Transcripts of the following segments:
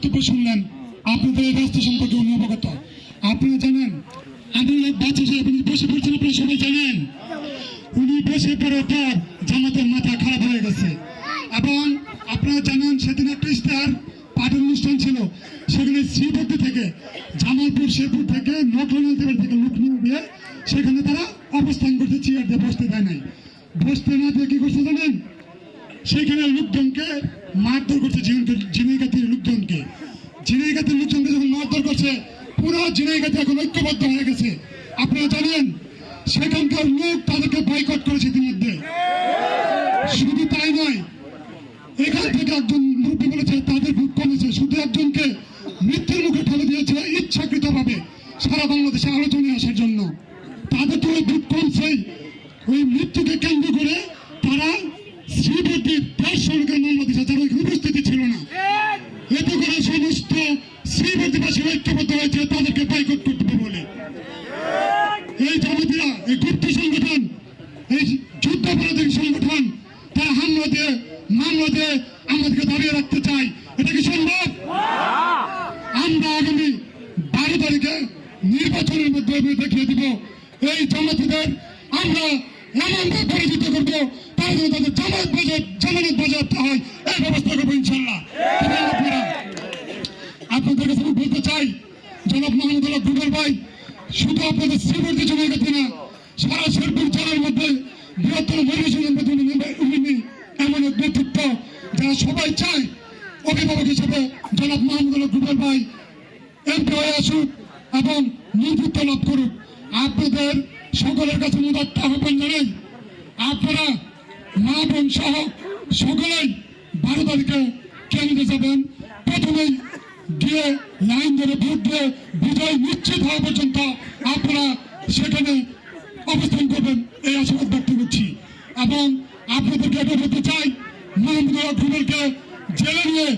বক্তব্য শুনলেন। আপনাদের এই রাস্তা সম্পর্কে উনি অবগত। আপনারা জানেন আদালত বাচ্চা সাহেব উনি বসে পড়ছেন আপনারা সবাই জানেন। উনি বসে পড়ার পর জামাতের মাথা খারাপ হয়ে গেছে। এবং আপনারা জানেন, সেদিন একটা ইস্তাহার পাঠের অনুষ্ঠান ছিল। সেখানে শ্রীপতি থেকে জামালপুর, শেরপুর থেকে দেবের থেকে লোক নিয়ে সেখানে তারা অবস্থান করতে চেয়ার দিয়ে বসতে দেয় নাই। বসতে না দিয়ে কি করছে জানেন? সেখানে লোকজনকে মারধর করছে জিনাইগাতির লোকজনকে জিনাইগাতির লোকজনকে যখন মারধর করছে, পুরো জিনাইগাতি এখন ঐক্যবদ্ধ হয়ে গেছে। আপনারা জানেন, সেখানকার লোক তাদেরকে বয়কট করেছে ইতিমধ্যে। শুধু তাই নয়, এখান থেকে একজন মুরব্বী বলেছে, তাদের ভোট কমেছে। শুধু একজনকে মৃত্যুর মুখে ঠেলে দিয়েছে ইচ্ছাকৃতভাবে সারা বাংলাদেশে আলোচনায় আসার জন্য। তাদের তো ওই ভোট কমছেই। ওই মৃত্যুকে কেন্দ্র করে তারা শ্রীবর্তীর দেশ সরকার মামলা দিয়েছে যারা ওইখানে উপস্থিতি ছিল না। এতে করে সমস্ত শ্রীবর্তীবাসী ঐক্যবদ্ধ হয়েছে, তাদেরকে বয়কট করতে বলে। এই জামাতিরা এই গুপ্ত সংগঠন, এই যুদ্ধাপরাধী সংগঠন, তারা হামলা দিয়ে মামলা দিয়ে আমাদেরকে দাঁড়িয়ে রাখতে চায়। এটা কি সম্ভব? আমরা আগামী বারো তারিখে নির্বাচনের মাধ্যমে দেখিয়ে দিব। এই জামাতিদের আমরা এমনভাবে পরিচিত করব, তারা যেন তাদের জামাত বাজার জামানত বাজারটা হয়, এই ব্যবস্থা করব ইনশাল্লাহ আপনাদের কাছে আমি বলতে চাই জনাব মাহমুদুল্লাহ গুগল ভাই শুধু আপনাদের শ্রীবর্তী জমা গেছে না সারা শেরপুর জেলার মধ্যে বৃহত্তর উনি এমন এক ব্যক্তিত্ব যারা সবাই চায় অভিভাবক হিসেবে জনাব মাহমুদুল্লাহ গুগল ভাই এমপি হয়ে আসুক এবং নেতৃত্ব লাভ করুক। আপনাদের সকলের কাছে মুদাত্ত আহ্বান জানাই, আপনারা মা, বোন সহ সকলেই বারো তারিখে কেন্দ্রে যাবেন। প্রথমেই গিয়ে লাইন ধরে ভোট দিয়ে বিজয় নিশ্চিত হওয়া পর্যন্ত আপনারা সেখানে অবস্থান করবেন এই আশীর্বাদ ব্যক্ত করছি। এবং আপনাদেরকে এটা বলতে চাই মাহমুদুল্লাহ ঘুমেলকে জেলে নিয়ে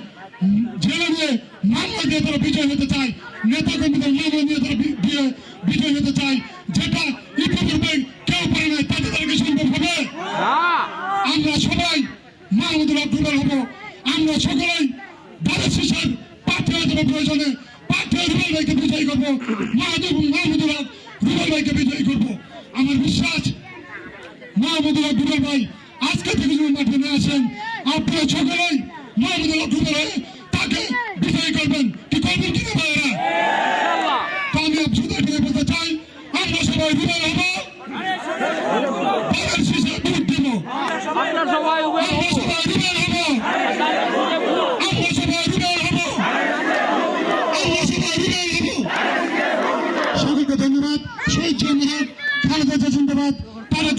জেলে নিয়ে মামলা দিয়ে তারা বিজয় হতে চায় নেতা কর্মীদের মামলা নিয়ে তারা দিয়ে বিজয় হতে চায় যেটা ইতিপূর্বে কেউ পারে নাই তাদের দ্বারা সম্ভব হবে? আমরা সবাই মাহমুদুল আব্দুল্লাহ হব। আমরা সকলেই প্রয়োজনে পাঠিয়ে রুবেল ভাইকে বিজয়ী করব। মাহমুদ মাহমুদুল রুবেল ভাইকে বিজয়ী করব। আমার বিশ্বাস মাহমুদুল রুবেল ভাই আজকে থেকে যদি মাঠে নিয়ে আসেন, আপনারা সকলেই মাহমুদুল রুবেল হয়ে তাকে বিজয়ী করবেন। কি করবেন কিনা ভাইয়েরা? আমি শুধু এটাই বলতে চাই। আমরা সবাই রুবেল হব। সবাই Ahmet Para